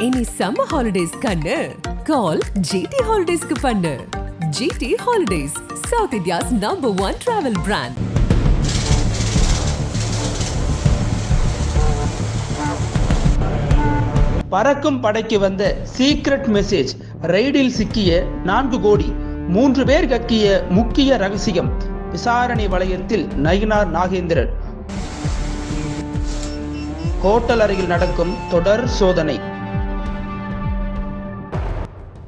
இனி summer holidays கண்ணு. கால் GT ஹாலிடேஸ்க்கு பண்ணு. GT holidays South India's number one travel brand பறக்கும் படைக்கு வந்த சீக்ரெட் மெசேஜ் ரைடில் சிக்கிய நான்கு கோடி மூன்று பேர் கக்கிய முக்கிய ரகசியம் விசாரணை வளையத்தில் நயினார் நாகேந்திரன். ஹோட்டல் அருகில் நடக்கும் தொடர் சோதனை.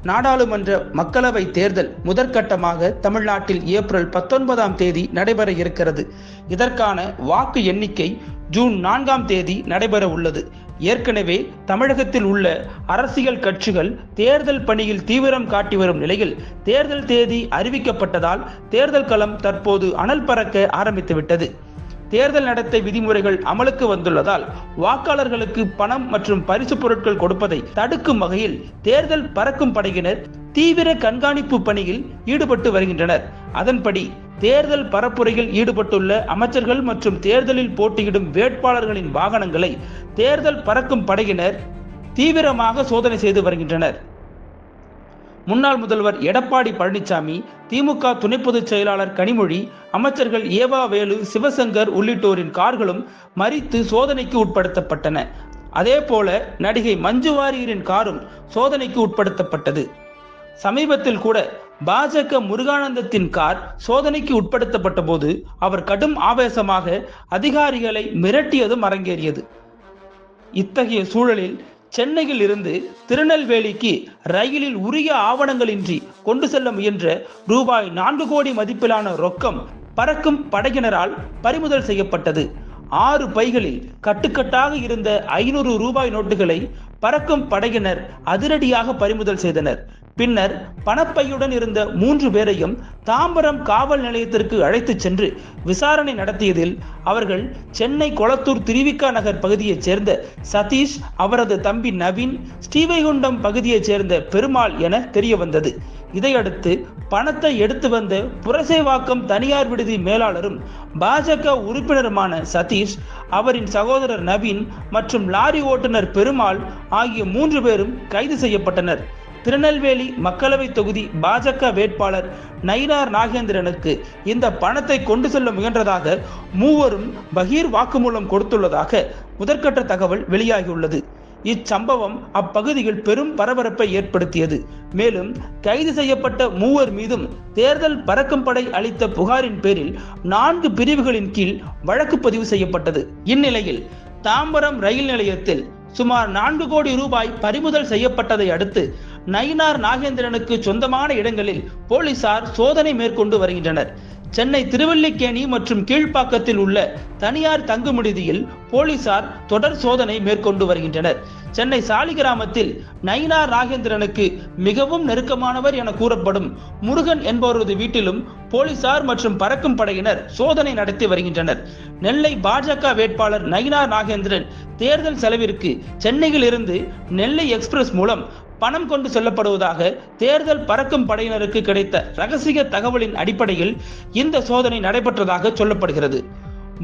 நாடாளுமன்ற மக்களவை தேர்தல் முதற்கட்டமாக தமிழ்நாட்டில் ஏப்ரல் பத்தொன்பதாம் தேதி நடைபெற இருக்கிறது. இதற்கான வாக்கு எண்ணிக்கை ஜூன் நான்காம் தேதி நடைபெற உள்ளது. ஏற்கனவே தமிழகத்தில் உள்ள அரசியல் கட்சிகள் தேர்தல் பணியில் தீவிரம் காட்டி வரும் நிலையில் தேர்தல் தேதி அறிவிக்கப்பட்டதால் தேர்தல் களம் தற்போது அனல் பறக்க ஆரம்பித்துவிட்டது. தேர்தல் நடத்தை விதிமுறைகள் அமலுக்கு வந்துள்ளதால் வாக்காளர்களுக்கு பணம் மற்றும் பரிசு பொருட்கள் கொடுப்பதை தடுக்கும் வகையில் தேர்தல் பறக்கும் படையினர் தீவிர கண்காணிப்பு பணியில் ஈடுபட்டு வருகின்றனர். அதன்படி தேர்தல் பரப்புரையில் ஈடுபட்டுள்ள அமைச்சர்கள் மற்றும் தேர்தலில் போட்டியிடும் வேட்பாளர்களின் வாகனங்களை தேர்தல் பறக்கும் படையினர் தீவிரமாக சோதனை செய்து வருகின்றனர். முன்னாள் முதல்வர் எடப்பாடி பழனிசாமி திமுக துணை பொதுச் செயலாளர் கனிமொழி அமைச்சர்கள் ஏவா வேலு சிவசங்கர் உள்ளிட்டோரின் கார்களும் மறித்து சோதனைக்கு உட்படுத்தப்பட்டன. அதே போல நடிகை மஞ்சு வாரியரின் காரும் சோதனைக்கு உட்படுத்தப்பட்டது. சமீபத்தில் கூட பாஜக முருகானந்தத்தின் கார் சோதனைக்கு உட்படுத்தப்பட்ட போது அவர் கடும் ஆவேசமாக அதிகாரிகளை மிரட்டியதும் அரங்கேறியது. இத்தகைய சூழலில் சென்னையில் இருந்து திருநெல்வேலிக்கு ரயிலில் உரிய ஆவணங்களின்றி கொண்டு செல்ல முயன்ற ரூபாய் நான்கு கோடி மதிப்பிலான ரொக்கம் பறக்கும் படையினரால் பறிமுதல் செய்யப்பட்டது. ஆறு பைகளில் கட்டுக்கட்டாக இருந்த ஐநூறு ரூபாய் நோட்டுகளை பறக்கும் படையினர் அதிரடியாக பறிமுதல் செய்தனர். பின்னர் பணப்பையுடன் இருந்த மூன்று பேரையும் தாம்பரம் காவல் நிலையத்திற்கு அழைத்துச் சென்று விசாரணை நடத்தியதில் அவர்கள் சென்னை கொளத்தூர் திருவிக்கா நகர் பகுதியைச் சேர்ந்த சதீஷ் அவரது தம்பி நவீன் ஸ்ரீவைகுண்டம் பகுதியைச் சேர்ந்த பெருமாள் என தெரிய வந்தது இதையடுத்து பணத்தை எடுத்து வந்த புரசேவாக்கம் தனியார் விடுதி மேலாளரும் பாஜக உறுப்பினருமான சதீஷ் அவரின் சகோதரர் நவீன் மற்றும் லாரி ஓட்டுநர் பெருமாள் ஆகிய மூன்று பேரும் கைது செய்யப்பட்டனர். திருநெல்வேலி மக்களவை தொகுதி பாஜக வேட்பாளர் நயினார் நாகேந்திரனுக்கு இந்த பணத்தை கொண்டு செல்ல முயன்றதாக மூவரும் பகீர் வாக்குமூலம் கொடுத்துள்ளதாக முதற்கட்ட தகவல் வெளியாகியுள்ளது. இச்சம்பவம் அப்பகுதியில் பெரும் பரபரப்பை ஏற்படுத்தியது. மேலும் கைது செய்யப்பட்ட மூவர் மீதும் தேர்தல் பறக்கும் படை அளித்த புகாரின் பேரில் நான்கு பிரிவுகளின் கீழ் வழக்கு பதிவு செய்யப்பட்டது. இந்நிலையில் தாம்பரம் ரயில் நிலையத்தில் சுமார் நான்கு கோடி ரூபாய் பறிமுதல் செய்யப்பட்டதை அடுத்து நயினார் நாகேந்திரனுக்கு சொந்தமான இடங்களில் போலீசார் சோதனை மேற்கொண்டு வருகின்றனர். சென்னை திருவல்லிக்கேணி மற்றும் கீழ்ப்பாக்கத்தில் உள்ள தனியார் தங்குமிடுதியில் போலீசார் தொடர் சோதனை மேற்கொண்டு வருகின்றனர். சென்னை சாலிகிராமத்தில் நயினார் நாகேந்திரனுக்கு மிகவும் நெருக்கமானவர் என கூறப்படும் முருகன் என்பவரது வீட்டிலும் போலீசார் மற்றும் பறக்கும் படையினர் சோதனை நடத்தி வருகின்றனர். நெல்லை பாஜக வேட்பாளர் நயினார் நாகேந்திரன் தேர்தல் செலவிற்கு சென்னையில் இருந்து நெல்லை எக்ஸ்பிரஸ் மூலம் பணம் கொண்டு செல்லப்படுவதாக தேர்தல் பறக்கும் படையினருக்கு கிடைத்த ரகசிய தகவலின் அடிப்படையில் இந்த சோதனை நடைபெற்றதாக சொல்லப்படுகிறது.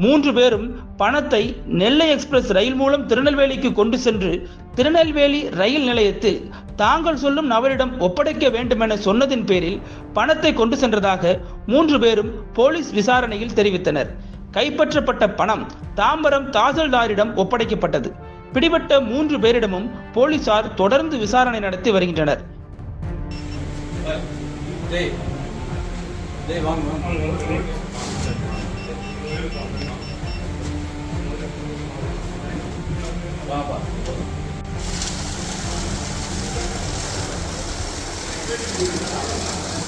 மூன்று பேரும் பணத்தை நெல்லை எக்ஸ்பிரஸ் ரயில் மூலம் திருநெல்வேலிக்கு கொண்டு சென்று திருநெல்வேலி ரயில் நிலையத்தில் தாங்கள் சொல்லும் நபரிடம் ஒப்படைக்க வேண்டும் என சொன்னதின் பேரில் பணத்தை கொண்டு சென்றதாக மூன்று பேரும் போலீஸ் விசாரணையில் தெரிவித்தனர். கைப்பற்றப்பட்ட பணம் தாம்பரம் தாசில்தாரிடம் ஒப்படைக்கப்பட்டது பிடிபட்ட மூன்று பேரிடமும் போலீசார் தொடர்ந்து விசாரணை நடத்தி வருகின்றனர் Thank you.